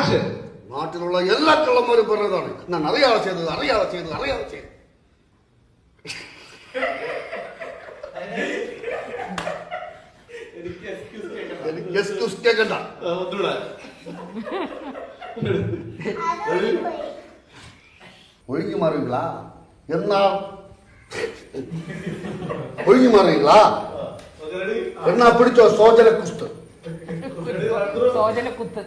Action നാട്ടിലുള്ള എല്ലാ കള്ളന്മാരും പറയുന്നതാണ് ഞാൻ അറിയാതെ ചെയ്തത് അറിയാതെ ചെയ്തത് അറിയാതെ ചെയ്തത് എനിക്ക് എക്സ്ക്യൂസ് കേൾക്കണ്ട ഒന്നുകൂടെ ஒழுங்கி மாறுவீங்களா என்ன ஒழுங்கி மாறுவீங்களா என்ன பிடிச்ச சோஜன குஸ்து സോജന കുത്ത് ആക്ഷൻ കുത്ത്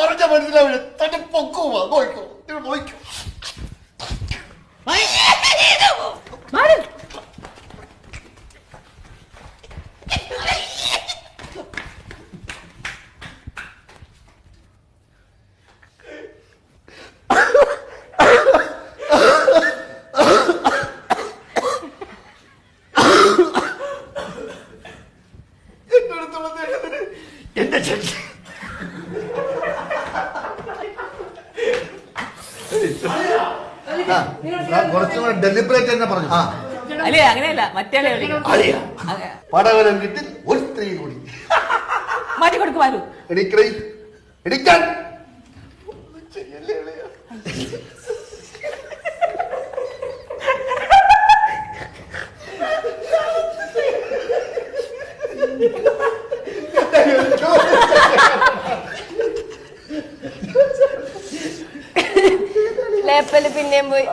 പറഞ്ഞ മനസ്സിലാവില്ല. തന്റെ പൊക്കോ നോക്കോ. നോക്കോ. നോക്കൂ എന്റെ ചെല്ലി കുറച്ചുകൂടെ ഡെലിബറേറ്റ് തന്നെ പറഞ്ഞു. ആ. അല്ലേ അങ്ങനെയല്ല മറ്റേ അളിയ. പടവലം വീട്ടിൽ ഒരു സ്ത്രീ കൂടി. മാറ്റി കൊടുക്കും മാലു എണിക്കണേ എണിക്കാൻ. ചെയ്യല്ലേ ലേപ്പൽ പിന്നെയും പോയി.